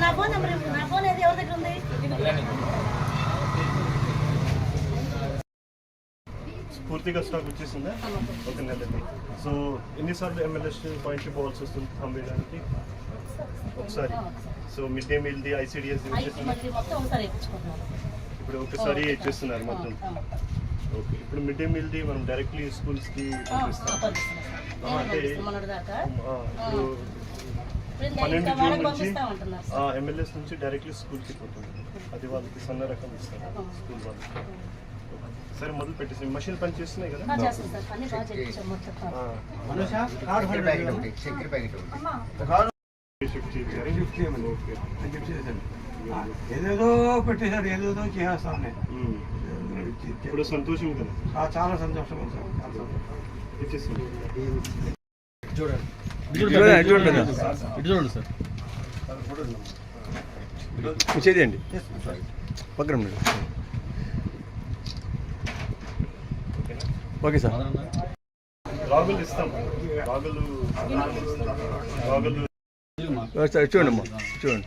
నా phone number. నా phone ఏది ఎవరి దగ్గర ఉంది పూర్తిగా స్టాక్ వచ్చేసిందా ఒక నెలకి సో ఎన్నిసార్లు ఎమ్మెల్యేస్ పాయింట్ పోవాల్సి వస్తుంది పంపించడానికి ఒకసారి సో మిడ్ డే మీల్ది ఐసీడిఎస్ ఇప్పుడు ఒకసారి ఇచ్చేస్తున్నారు మొత్తం. ఓకే ఇప్పుడు మిడ్ డే మీల్ది మనం డైరెక్ట్లీ స్కూల్స్కి పంపిస్తాం. ఆ, అంటే ఇప్పుడు పన్నెండు జూన్ నుంచి ఎమ్మెల్యేస్ నుంచి డైరెక్ట్లీ స్కూల్కి పోతుంది. అది వాళ్ళకి సన్న రకం ఇస్తారు స్కూల్ వాళ్ళకి. సరే మొదలు పెట్టేసి మషిన్ పని చేస్తున్నాయి కదా? ఏదేదో పెట్టేశాడు ఏదేదో చేస్తాను నేను ఉమ్. ఇప్పుడు సంతోషం కదా? ఆ, చాలా సంతోషం చూడండి. సార్ చేయండి పక్కన. Okay sir. రాగులు ఇస్తాం. రాగులు చూడండి అమ్మా. చూడండి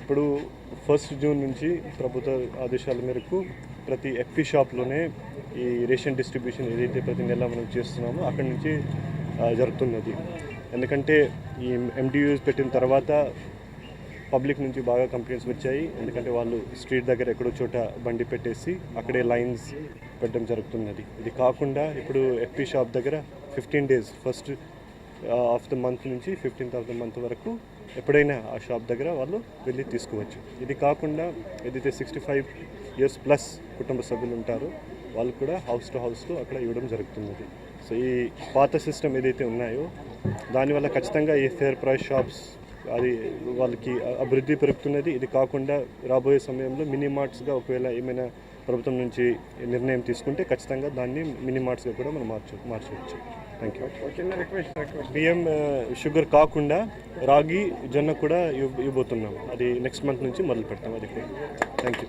ఇప్పుడు ఫస్ట్ జూన్ నుంచి ప్రభుత్వ ఆదేశాల మేరకు ప్రతి ఎఫ్పి షాప్లోనే ఈ రేషన్ డిస్ట్రిబ్యూషన్ ఏదైతే ప్రతి నెల మనం చేస్తున్నామో అక్కడి నుంచి జరుగుతున్నది. ఎందుకంటే ఈ ఎండియూస్ పెట్టిన తర్వాత పబ్లిక్ నుంచి బాగా కంప్లైంట్స్ వచ్చాయి. ఎందుకంటే వాళ్ళు స్ట్రీట్ దగ్గర ఎక్కడో చోట బండి పెట్టేసి అక్కడే లైన్స్ పెట్టడం జరుగుతున్నది. ఇది కాకుండా ఇప్పుడు ఎఫ్పి షాప్ దగ్గర fifteen days first of the month నుంచి ఫిఫ్టీన్త్ ఆఫ్ ద మంత్ వరకు ఎప్పుడైనా ఆ షాప్ దగ్గర వాళ్ళు వెళ్ళి తీసుకోవచ్చు. ఇది కాకుండా ఏదైతే సిక్స్టీ ఫైవ్ ఇయర్స్ ప్లస్ కుటుంబ సభ్యులు ఉంటారో వాళ్ళు కూడా హౌస్ టు హౌస్లో అక్కడ ఇవ్వడం జరుగుతున్నది. సో ఈ పాత సిస్టమ్ ఏదైతే ఉన్నాయో దానివల్ల ఖచ్చితంగా ఈ ఫేర్ ప్రైస్ షాప్స్ అది వాళ్ళకి అభివృద్ధి పెరుగుతున్నది. ఇది కాకుండా రాబోయే సమయంలో మినీ మార్ట్స్గా ఒకవేళ ఏమైనా ప్రభుత్వం నుంచి నిర్ణయం తీసుకుంటే ఖచ్చితంగా దాన్ని మినీ మార్ట్స్గా కూడా మనం మార్చు మార్చవచ్చు. థ్యాంక్ యూ బియ్యం షుగర్ కాకుండా రాగి జొన్న కూడా ఇవ్ ఇవ్వబోతున్నాం. అది నెక్స్ట్ మంత్ నుంచి మొదలు పెడతాం. అది థ్యాంక్ యూ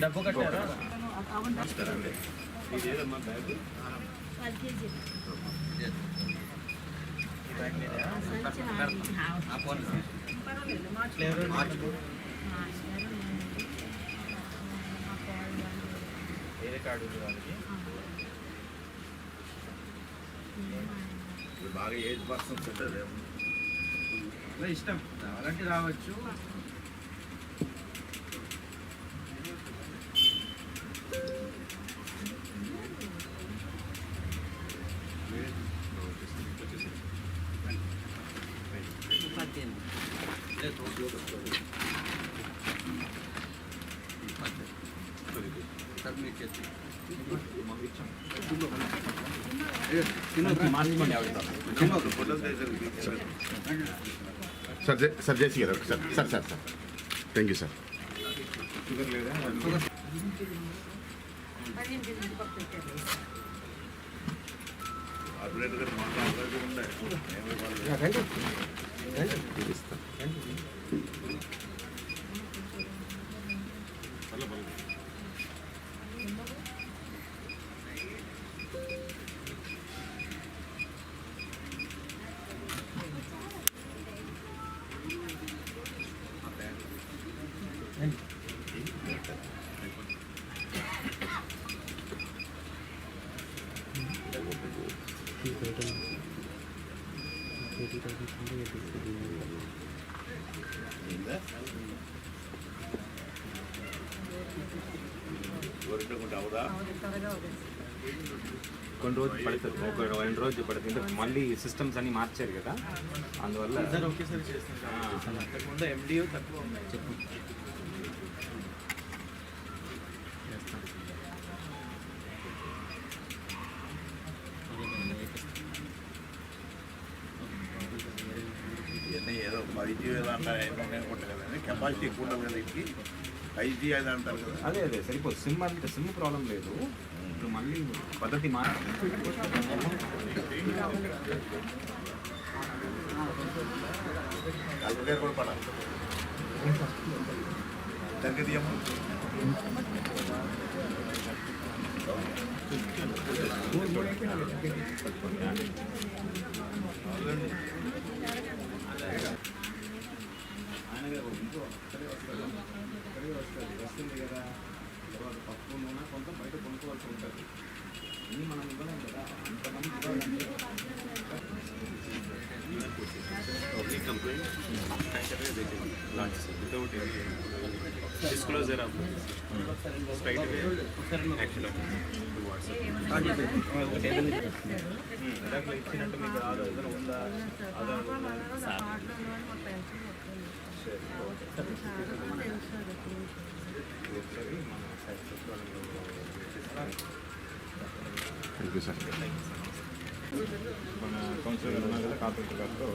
డబ్బు కట్టారా వేరే కార్డు ఉంది వాళ్ళకి బాగా ఏజ్ పర్సన్స్ ఉంటుంది అలా ఇష్టం రావాలంటే రావచ్చు సార్ జే- సార్ జేసీ గారు sir sir sir sir thank you sir కొన్ని రోజులు పడుతుంది ఒక రెండు రోజులు పడుతుంది. మళ్ళీ సిస్టమ్స్ అన్ని మార్చారు కదా. అందువల్ల సార్ ఒకేసారి చేస్తాను. అంతకుముందు ఎండిఓ తక్కువ చెప్పు. ఐజీ ఏదో ఫైవ్ ఏమో కదండి కెపాసిటీ ఎక్కువ ఉండదు కదా ఇంటికి అది అంటారు కదా అదే అదే సరిపోదు. సిమ్ అంటే సిమ్ ప్రాబ్లం లేదు. ఇప్పుడు మళ్ళీ పద్ధతి మా కలర్ కూడా పడాలి దగ్గర ఇంకో అక్కడే వస్తారు అక్కడే వస్తుంది వస్తుంది కదా తర్వాత పప్పు నూనె కొంత బయట కొనుక్కోవాల్సి ఉంటుంది అన్నీ మనం ఇవ్వలేం కదా అంతమంది straight away action ఇందాక ఇచ్చినట్టు మీకు ఆధార్ ఏదైనా ఉందా? ఆధార్ మన సచివాలయంలో థ్యాంక్ యూ సార్ మన కౌన్సిలర్ గారు ఉన్నారు కదా కార్పొరేటర్ గారితో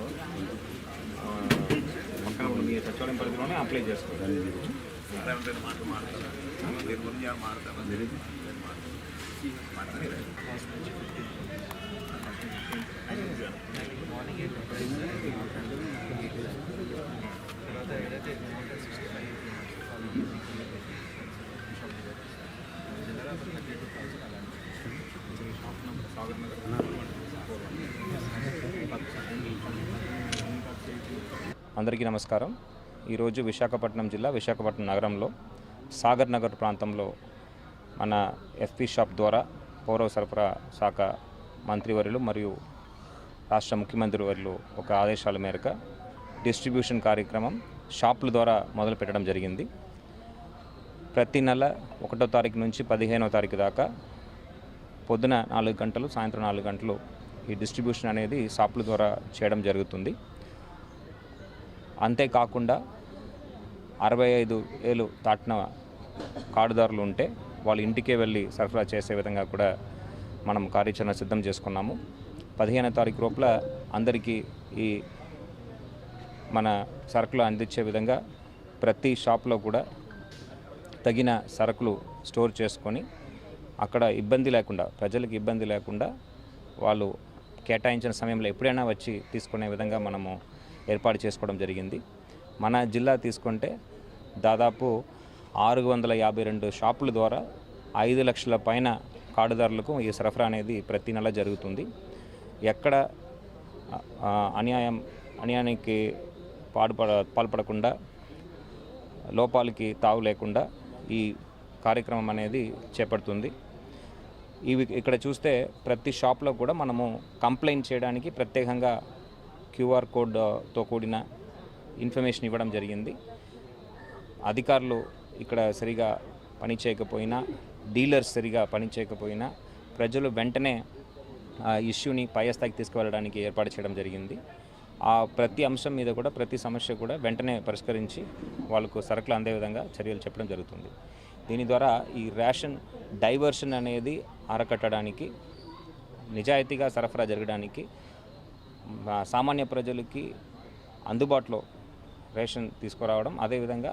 పక్కన మీ సచివాలయం పరిధిలోనే అప్లై చేసుకోవాలి అదే ఏదైతే సిక్స్టీ ఫైవ్ అందరికీ నమస్కారం. ఈరోజు విశాఖపట్నం జిల్లా విశాఖపట్నం నగరంలో సాగర్ నగర్ ప్రాంతంలో మన ఎఫ్పి షాప్ ద్వారా పౌర సరఫరా శాఖ మంత్రివర్యులు మరియు రాష్ట్ర ముఖ్యమంత్రి వర్యులు ఒక ఆదేశాల మేరకు డిస్ట్రిబ్యూషన్ కార్యక్రమం షాపుల ద్వారా మొదలు పెట్టడం జరిగింది. ప్రతి నెల ఒకటో తారీఖు నుంచి పదిహేనో తారీఖు దాకా పొద్దున నాలుగు గంటలు సాయంత్రం నాలుగు గంటలు ఈ డిస్ట్రిబ్యూషన్ అనేది షాపుల ద్వారా చేయడం జరుగుతుంది. అంతేకాకుండా అరవై ఐదు ఏళ్ళు దాటిన కార్డుదారులు ఉంటే వాళ్ళ ఇంటికే వెళ్ళి సరఫరా చేసే విధంగా కూడా మనం కార్యాచరణ సిద్ధం చేసుకున్నాము. పదిహేనో తారీఖు లోపల అందరికీ ఈ మన సరుకులు అందించే విధంగా ప్రతి షాప్లో కూడా తగిన సరుకులు స్టోర్ చేసుకొని అక్కడ ఇబ్బంది లేకుండా ప్రజలకు ఇబ్బంది లేకుండా వాళ్ళు కేటాయించిన సమయంలో ఎప్పుడైనా వచ్చి తీసుకునే విధంగా మనము ఏర్పాటు చేసుకోవడం జరిగింది. మన జిల్లా తీసుకుంటే దాదాపు ఆరు వందల యాభై రెండు షాపుల ద్వారా ఐదు లక్షల పైన కార్డుదారులకు ఈ సరఫరా అనేది ప్రతి నెల జరుగుతుంది. ఎక్కడ అన్యాయం అన్యాయానికి పాడుపడ పాల్పడకుండా లోపాలకి తావు లేకుండా ఈ కార్యక్రమం అనేది చేపడుతుంది. ఇవి ఇక్కడ చూస్తే ప్రతి షాప్లో కూడా మనము కంప్లైంట్ చేయడానికి ప్రత్యేకంగా క్యూఆర్ కోడ్తో కూడిన ఇన్ఫర్మేషన్ ఇవ్వడం జరిగింది. అధికారులు ఇక్కడ సరిగా పని చేయకపోయినా డీలర్స్ సరిగా పని చేయకపోయినా ప్రజలు వెంటనే ఆ ఇష్యూని పై స్థాయికి తీసుకువెళ్ళడానికి ఏర్పాటు చేయడం జరిగింది. ఆ ప్రతి అంశం మీద కూడా ప్రతి సమస్య కూడా వెంటనే పరిష్కరించి వాళ్ళకు సరుకులు అందే విధంగా చర్యలు చెప్పడం జరుగుతుంది. దీని ద్వారా ఈ రేషన్ డైవర్షన్ అనేది అరకట్టడానికి నిజాయితీగా సరఫరా జరగడానికి సామాన్య ప్రజలకి అందుబాటులో రేషన్ తీసుకురావడం అదేవిధంగా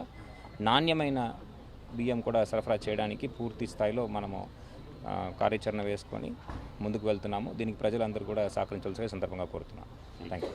నాణ్యమైన బియ్యం కూడా సరఫరా చేయడానికి పూర్తి స్థాయిలో మనము కార్యాచరణ వేసుకొని ముందుకు వెళ్తున్నాము. దీనికి ప్రజలందరూ కూడా సహకరించాల్సిన సందర్భంగా కోరుతున్నాను థ్యాంక్ యూ